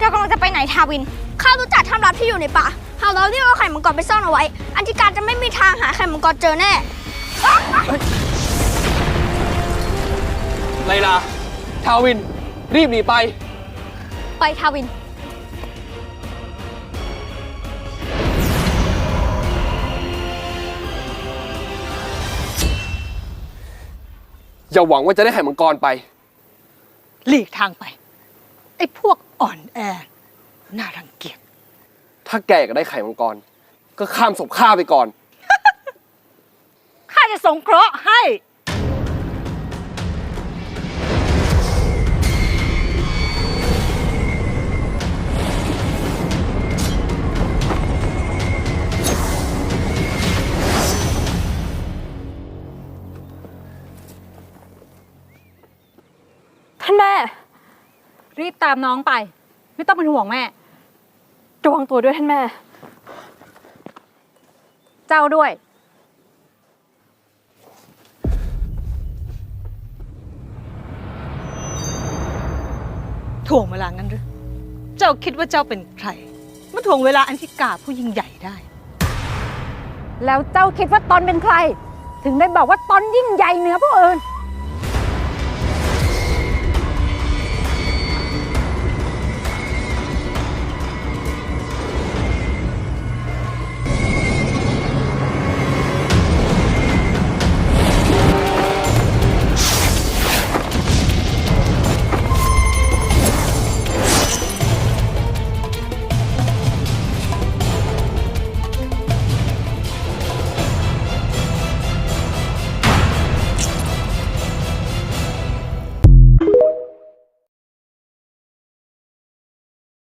เรากำลังจะไปไหนทาวิน ข้ารู้จักทำลับที่อยู่ในป่าหากเราเรียกเอาไข่มังกรไปซ่อนเอาไว้ อันธิการจะไม่มีทางหาไข่มังกรเจอแน่ไลลา ทาวิน รีบหนีไป ไปทาวิน อย่าหวังว่าจะได้ไข่มังกรไป หลีกทางไป ไอ้พวก อ่อนแอ น่ารังเกียจ ถ้าแกอยากได้ไข่มังกร ก็ข้ามศพข้าไปก่อน ข้าจะสงเคราะห์ให้ ท่านแม่ รีบตามน้องไป ไม่ต้องเป็นห่วงแม่ระวังตัวด้วยท่านแม่ เจ้าด้วย ถ่วงเวลางั้นหรือเจ้าคิดว่าเจ้าเป็นใครมาถ่วงเวลาอันธิกาผู้ยิ่งใหญ่ได้ แล้วเจ้าคิดว่าตอนเป็นใคร ถึงได้บอกว่าตอนยิ่งใหญ่เหนือผู้อื่น